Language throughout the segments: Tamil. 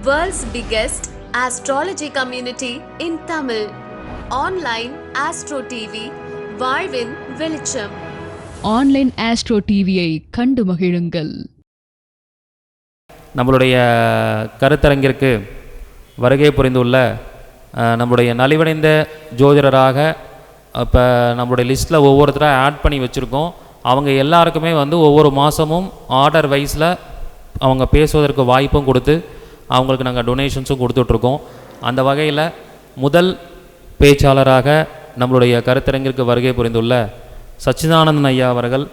World's biggest astrology community in Tamil. Online Astro TV, வாழ்வின் வெளிச்சம் ஆன்லைன் ஆஸ்ட்ரோ டிவியை கண்டு மகிழுங்கள். நம்மளுடைய கருத்தரங்கிற்கு வருகை புரிந்துள்ள நம்முடைய நலிவடைந்த ஜோதிடராக இப்போ நம்மளுடைய லிஸ்ட்டில் ஒவ்வொருத்தராக ஆட் பண்ணி வச்சுருக்கோம். அவங்க எல்லாருக்குமே வந்து ஒவ்வொரு மாதமும் ஆர்டர் வைஸில் அவங்க பேசுவதற்கு வாய்ப்பும் கொடுத்து அவங்களுக்கு நாங்கள் டொனேஷன்ஸும் கொடுத்துட்ருக்கோம். அந்த வகையில் முதல் பேச்சாளராக நம்மளுடைய கருத்தரங்கிற்கு வருகை புரிந்துள்ள சச்சிதானந்தன் ஐயா அவர்கள்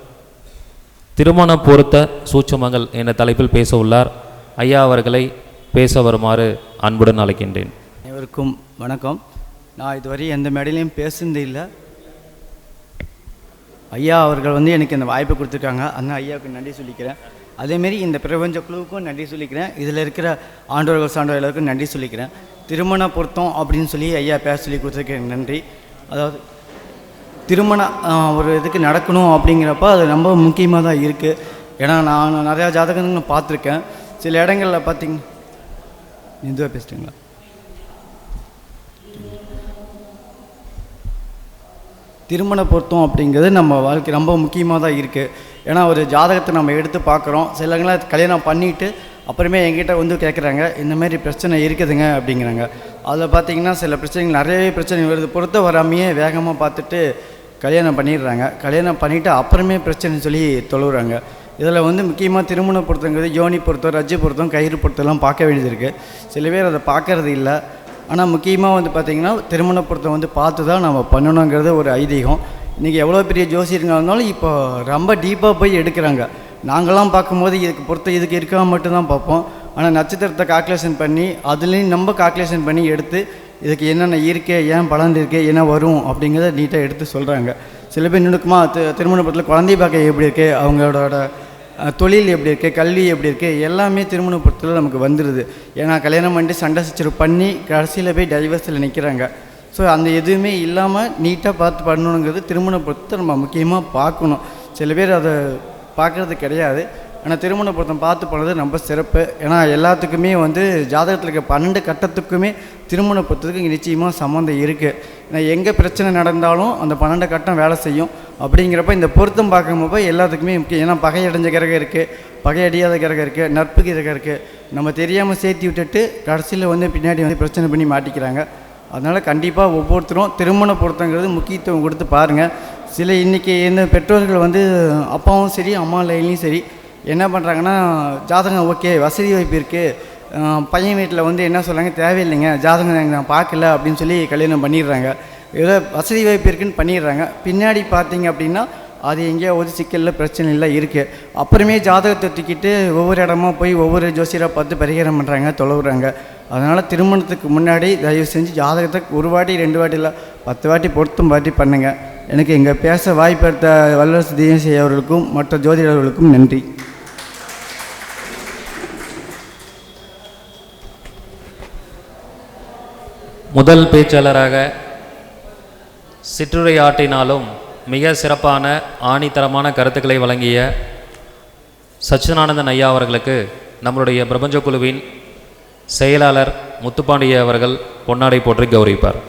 திருமண பொருத்த சூட்சமங்கள் என்ற தலைப்பில் பேச உள்ளார். ஐயா அவர்களை பேச வருமாறு அன்புடன் அழைக்கின்றேன். அனைவருக்கும் வணக்கம். நான் இதுவரை எந்த மேடையிலையும் பேசுனது இல்லை. ஐயா அவர்கள் வந்து எனக்கு இந்த வாய்ப்பு கொடுத்துருக்காங்க. அந்த ஐயாவுக்கு நன்றி சொல்லிக்கிறேன். அதேமாரி இந்த பிரபஞ்ச குழுவுக்கும் நன்றி சொல்லிக்கிறேன். இதில் இருக்கிற ஆண்டோர்கள் சான்றோர் எல்லாருக்கும் நன்றி சொல்லிக்கிறேன். திருமண பொருத்தம் அப்படின்னு சொல்லி ஐயா பேச சொல்லி கொடுத்துருக்கேன் நன்றி. அதாவது திருமணம் ஒரு இதுக்கு நடக்கணும் அப்படிங்கிறப்ப அது ரொம்ப முக்கியமாக தான் இருக்குது ஏன்னா நான் நிறையா ஜாதகங்கள் பார்த்துருக்கேன். சில இடங்களில் பார்த்திங்க இந்துவாக பேசிட்டுங்களா? திருமண பொருத்தம் அப்படிங்கிறது நம்ம வாழ்க்கை ரொம்ப முக்கியமாக தான் இருக்குது ஏன்னா ஒரு ஜாதகத்தை நம்ம எடுத்து பார்க்குறோம். சிலங்களாம் கல்யாணம் பண்ணிவிட்டு அப்புறமே என்கிட்ட வந்து கேட்குறாங்க இந்தமாரி பிரச்சனை இருக்குதுங்க அப்படிங்கிறாங்க. அதில் பார்த்தீங்கன்னா சில பிரச்சனைகள் நிறையவே பிரச்சனை வருது. பொறுத்த வராமையே வேகமாக பார்த்துட்டு கல்யாணம் பண்ணிடுறாங்க. கல்யாணம் பண்ணிவிட்டு அப்புறமே பிரச்சனை சொல்லி தொழுகிறாங்க இதில் வந்து முக்கியமாக திருமண பொருத்தங்கிறது யோனி பொருத்தம் ரஜ்ஜு பொருத்தம் கயிறு பொருத்தம்லாம் பார்க்க வேண்டியது இருக்குது சில பேர் அதை பார்க்கறது இல்லை. ஆனால் முக்கியமாக வந்து பார்த்திங்கன்னா திருமண பொருத்தம் வந்து பார்த்து தான் நம்ம பண்ணணுங்கிறது ஒரு ஐதீகம். இன்றைக்கி எவ்வளோ பெரிய ஜோசியருங்க இருந்தாலும் இப்போ ரொம்ப டீப்பாக போய் எடுக்கிறாங்க. நாங்களாம் பார்க்கும்போது இதுக்கு பொறுத்த இதுக்கு இருக்கா மட்டும்தான் பார்ப்போம். ஆனால் நட்சத்திரத்தை கால்குலேஷன் பண்ணி அதுலேயும் நம்ம கால்குலேஷன் பண்ணி எடுத்து இதுக்கு என்னென்ன இருக்கு ஏன் பலன் இருக்கு என்ன வரும் அப்படிங்கிறத நீட்டாக எடுத்து சொல்கிறாங்க சில பேர் நுணுக்கமாக தி திருமணபுரத்தில் குழந்தை பார்க்க எப்படி இருக்குது அவங்களோட தொழில் எப்படி இருக்குது கல்வி எப்படி இருக்குது எல்லாமே திருமணபுரத்தில் நமக்கு வந்துடுது ஏன்னா கல்யாணம் பண்ணிட்டு சண்டை சச்சரவு பண்ணி கடைசியில் போய் டைவர்ஸில் நிற்கிறாங்க ஸோ அந்த எதுவுமே இல்லாமல் நீட்டாக பார்த்து பண்ணணுங்கிறது திருமண பொருத்தத்தை நம்ம முக்கியமாக பார்க்கணும். சில பேர் அதை பார்க்குறது கிடையாது. ஆனால் திருமண பொருத்தம் பார்த்து போனது ரொம்ப சிறப்பு. ஏன்னா எல்லாத்துக்குமே வந்து ஜாதகத்தில் இருக்க பன்னெண்டு கட்டத்துக்குமே திருமண பொருத்தத்துக்கு இங்கே நிச்சயமாக சம்மந்தம் இருக்குது ஏன்னா எங்கே பிரச்சனை நடந்தாலும் அந்த பன்னெண்டு கட்டம் வேலை செய்யும். அப்படிங்கிறப்ப இந்த பொருத்தம் பார்க்கும்போது எல்லாத்துக்குமே முக்கியம். ஏன்னா பகையடைஞ்ச கிரகம் இருக்குது பகையடியாத கிரகம் இருக்குது நட்பு கிரகம் இருக்குது நம்ம தெரியாமல் சேர்த்தி விட்டுட்டு கடைசியில் வந்து பின்னாடி வந்து பிரச்சனை பண்ணி மாட்டிக்கிறாங்க. அதனால் கண்டிப்பாக ஒவ்வொருத்தரும் திருமண பொருத்தங்கிறது முக்கியத்துவம் கொடுத்து பாருங்கள் சில இன்றைக்கி என்ன பெற்றோர்கள் வந்து அப்பாவும் சரி அம்மா லைன்லேயும் சரி என்ன பண்ணுறாங்கன்னா ஜாதகம் ஓகே வசதி வாய்ப்பு இருக்குது பையன் வீட்டில் வந்து என்ன சொல்கிறாங்க தேவையில்லைங்க ஜாதகம் எனக்கு நான் பார்க்கல அப்படின்னு சொல்லி கல்யாணம் பண்ணிடுறாங்க. ஏதோ வசதி வாய்ப்பு இருக்குன்னு பண்ணிடுறாங்க. பின்னாடி பார்த்தீங்க அப்படின்னா அது எங்கேயாவது சிக்கலில் பிரச்சனை இல்லை இருக்குது அப்புறமே ஜாதகத்தை தூக்கிட்டு ஒவ்வொரு இடமா போய் ஒவ்வொரு ஜோசியராக பார்த்து பரிகாரம் பண்ணுறாங்க தொலைவுறாங்க அதனால் திருமணத்துக்கு முன்னாடி தயவு செஞ்சு ஜாதகத்தை ஒரு வாட்டி ரெண்டு வாட்டி இல்லை பத்து வாட்டி பொருத்தும் வாட்டி பண்ணுங்கள் எனக்கு இங்கே பேச வாய்ப்பெடுத்த வல்லரசு தேசிய அவர்களுக்கும் மற்ற ஜோதிடர்களுக்கும் நன்றி. முதல் பேச்சாளராக சிற்றுரையாட்டினாலும் மிக சிறப்பான ஆணித்தரமான கருத்துக்களை வழங்கிய சச்சிதானந்தன் ஐயா அவர்களுக்கு நம்மளுடைய பிரபஞ்ச குழுவின் செயலாளர் முத்துப்பாண்டிய அவர்கள் பொன்னாடை போற்றி கௌரவிப்பார்.